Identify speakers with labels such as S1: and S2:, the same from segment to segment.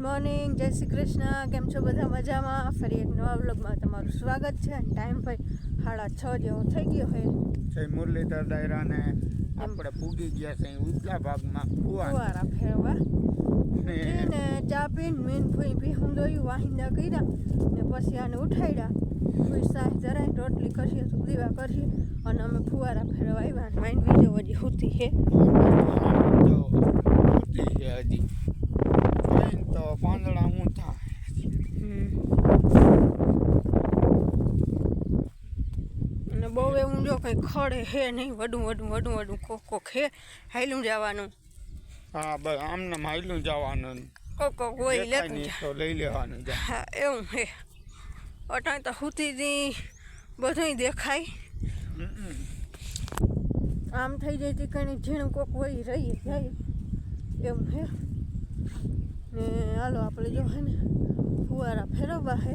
S1: Morning જય શ્રી કૃષ્ણ કેમ છો બધા મજામાં? ફરી એક નવા વ્લોગમાં તમારું સ્વાગત છે અને ટાઈમ ભાઈ સાડા છ જેવો થઈ ગયો છે.
S2: છે મુરલીધર દાયરાને આપણે પૂગી ગયા છે ઉતલા ભાગમાં
S1: ફુવારા ફેરવા
S2: ને
S1: ચા પીને મીન ફૂઈ ભીહું દોયું વાહિંદા કર્યા ને પછી આને ઉઠાડ્યા ફૂઈ સાહ જરાય રોટલી કરીએ દીવા કરીએ અને અમે ફુવારા ફેરવા આવ્યા. માઇન્ડ બીજો હજી હોતી છે.
S2: તો છે હજી જઈને તો પાંદડા ઊંચા
S1: અને બહુ કંઈ ખડે હે નહીં વડું વડું વડું વડું કોક કોક હે હાયલું જવાનું.
S2: હા બસ આમને હાઈલું જવાનું.
S1: કોક કોક હોય લેતું
S2: તો લઈ લેવાનું
S1: હા એવું હે. અટાણ તો હુતીથી બધુંય દેખાય. આમ થઈ જાય તે કણી ઝીણું કોક હોય રહી જાય. એમ હે. ને હાલો આપણે જો હે ને ફુવારા ફેરવવા હે.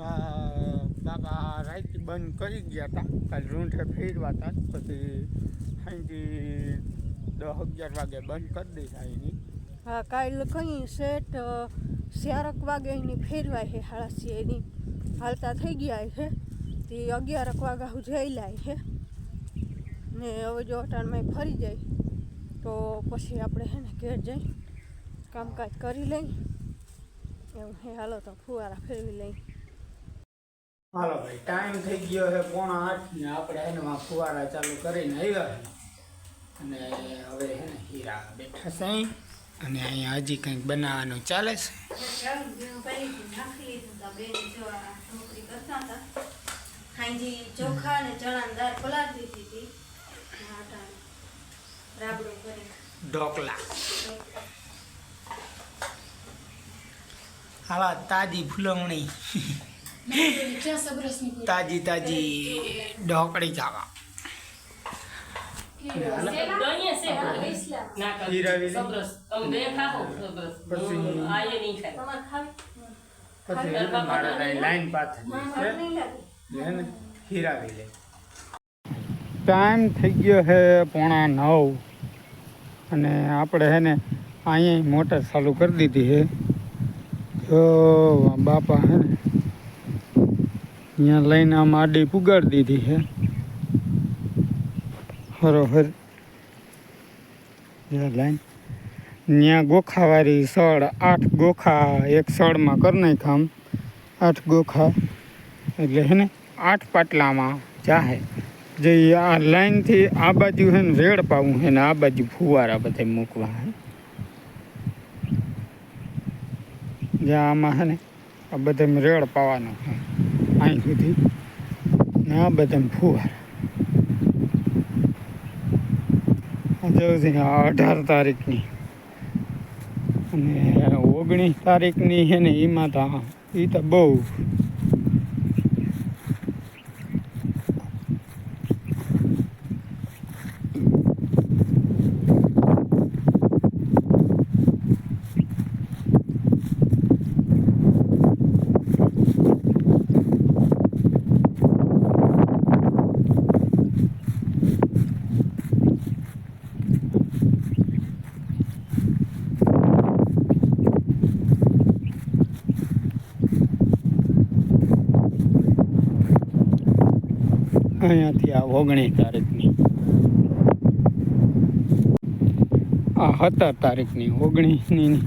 S2: આ બાબા રાઈટ બંધ કરી ગયા હતા કાલે રૂંઠે ફેરવા હતા પછી અહીંથી દસ અગિયાર વાગે બંધ કરી દીધા એની.
S1: હા, કાલ કઈ સેટ ચારક વાગે એની ફેરવાય છે હાડા એની હાલતા થઈ ગયા છે તે અગિયારક વાગ્યા જઈ લાય છે ને હવે જો અટાણમાં ફરી જાય. તો પછી આપણે છે ને ઘેર જઈ, કામકાજ કરી લઈ. એવું હે, હાલો તો ફુવારા ફેરવી લઈ.
S2: હાલો ભાઈ ટાઈમ થઈ ગયો છે પોણા આઠ ને આપણે એને માં ફુવારા ચાલુ કરીને આવ્યા અને હવે હે ને હીરા બેઠા છે અને અહીંયા હજી કંઈક બનાવવાનું ચાલે છે.
S1: ચોખા ને
S2: ઢોકલા. હાલા, તાજી ફૂલવણી તાજી તાજી ઢોકળી ખાવા. ટાઈમ થઈ ગયો છે પોણા નવ અને આપણે હે ને અહીંયા મોટર ચાલુ કરી દીધી છે. જો, બાપા હે ને. અહીંયા લઈને આમ આડી પુગાડી દીધી છે. હરોહર. લાઈન. ત્યાં ગોખાવાળી સળ, આઠ ગોખા એક સળમાં કરી નાખ્યા આમ. આઠ ગોખા. એટલે હે ને, આઠ પાટલામાં જાહે. જે આ લાઈનથી આ બાજુ હે ને રેડ પાવું હે ને આ બાજુ ફુવારા બધા મૂકવા હે. જ્યાં આમાં હે ને, આ બધા રેડ પાવાનો હે. અહીં સુધી ને આ બધા ફુવાર અઢાર તારીખની અને ઓગણીસ તારીખની છે ને એમાં તો એ તો બહુ અહીંયાથી આ ઓગણીસ તારીખની. આ સત્તર તારીખની ઓગણીસની.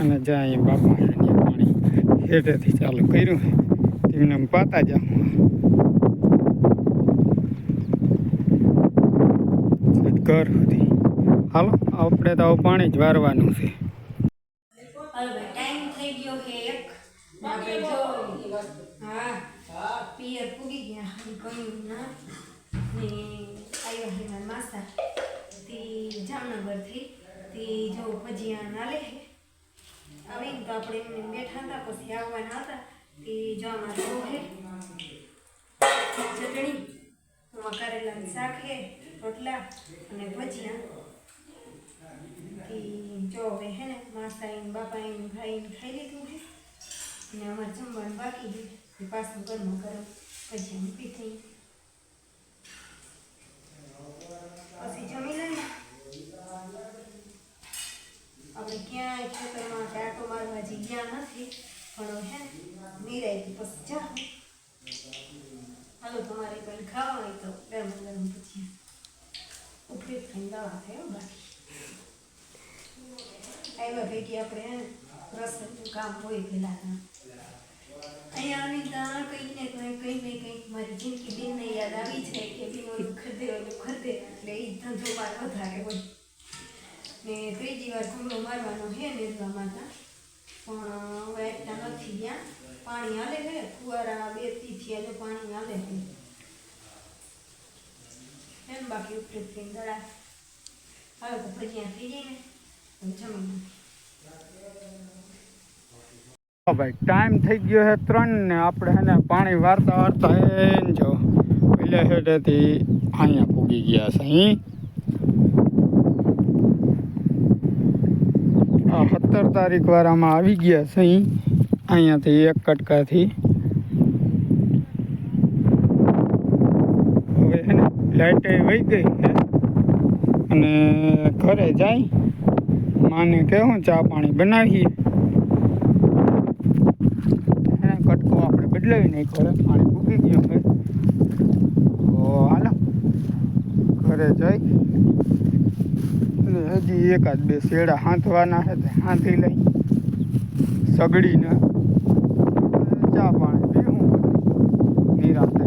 S2: અને જ્યાં બાપા પાણી હેઠેથી ચાલુ કર્યું. તેમને પાતા જાઉં ઘર સુધી હાલો, આપણે તો પાણી જ વારવાનું છે.
S1: હા ના ને જામનગરથી જો ભજીયા નાલે છે. આવીને તો આપણે એમને બેઠા હતા, પછી આવવાના હતા. તે જો આમાં હે ચટણી કરેલાનું શાક છે. રોટલા અને ભજીયા. ઈ જો હવે હે ને માસા ઈન બાપા ઈન ભાઈ ઈન ખાઈ લીધું છે અને અમારે જમવાનું બાકી છે એ પાછું ગરમ ગરમ પછી અમે પી થઈ પછી જમી લઈએ આપણે ક્યાંય ખેતરમાં કે આટો મારવા હજી ગયા નથી. પણ હે નિરાયથી પછી જા હાલો તમારે કંઈ ખાવા હોય તો ગરમ ગરમ પછી દવા થાય હો આપણે અહીંયા આવી ત્યાં ને કંઈક કંઈક ને મારી જિંદગી દિનને યાદ આવી જાય કે બી ઓલું એટલે એ ધંધો વધારે હોય ને ત્રીજી વાર ઘૂમરો મારવાનો છે નિર્વા માતા પણ હવે એટલા નથી ગયા પાણી હાલે છે ફુવારા બેથી આજે પાણી હાલે છે એમ બાકી ઉપરી થઈને દડા હાલો તો ભજીયા થઈ જાય ને જમી
S2: ભાઈ ટાઈમ થઈ ગયો છે ત્રણ ને આપણે હે ને પાણી વારતા વારતા હે ને જો, પેલે હેડેથી અહીંયા પૂગી ગયા છે અહીં સત્તર તારીખ વાળામાં આવી ગયા છે અહીંયાથી એક કટકાથી હવે હે ને લાઇટ વહી ગઈ છે. અને ઘરે જાય, માને કહેવું ચા પાણી બનાવીએ. કટકો આપણે બદલાવી નાખ્યો હવે પાણી ફૂકી ગયું હવે તો હાલો, ઘરે જઈ હજી એકાદ બે શેડા હાંથવાના છે, તે હાંથી લઈ, સગડીને ચા પાણી પીવું નિરાતે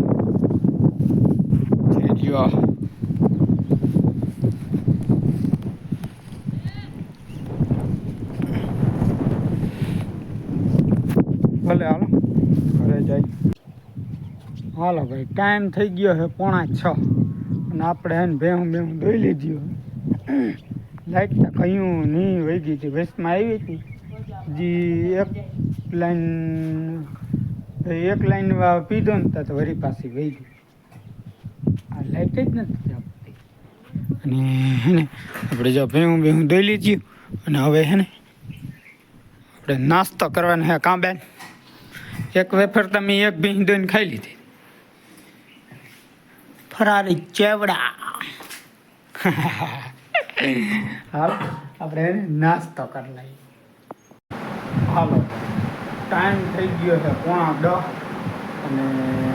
S2: જઈ રહ્યો ભલે હાલો ઘરે જાય હાલો ભાઈ ટાઈમ થઈ ગયો છે પોણા છ. અને આપણે એને ભેહું ભેહું ધોઈ લીધી. લાઈટ તો કયું નહીં વહી ગઈ હતી વેસ્ટમાં આવી હતી. જી, એક લાઈન એક લાઈન પીધો ને તો વરી પાછી વહી ગઈ આ લાઈટ જ નથી આપતી અને હે ને આપણે જો ભેહું બેહું ધોઈ લીધી. અને હવે હે ને આપણે નાસ્તો કરવાનો હે કાં બેન એક વેફર તમે એક ભીંગ દોઈને ખાઈ લીધી. ફરારી ચેવડા. હાલ, આપણે નાસ્તો કરી લઈએ. હાલો ટાઈમ થઈ ગયો છે પોણા દસ અને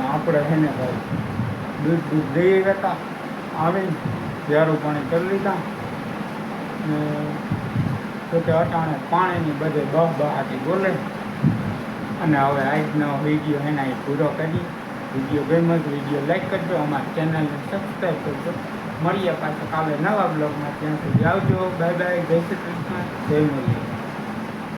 S2: આપણે છે ને ભાઈ દૂધ દૂધ દઈ હતા આવીને ઝાડું પાણી કરી લીધા. ને કે અટાણે પાણીની બધે બહ બહાટી બોલે. અને હવે આજનો વીડિયો એના એ પૂરો કરી. વીડિયો ગમ્યો તો વીડિયો લાઈક કરજો, અમારી ચેનલને સબસ્ક્રાઈબ કરજો. મળીએ પાછા કાલે નવા બ્લોગમાં ત્યાં સુધી આવજો. બાય બાય જય શ્રી કૃષ્ણ. જય મુરલી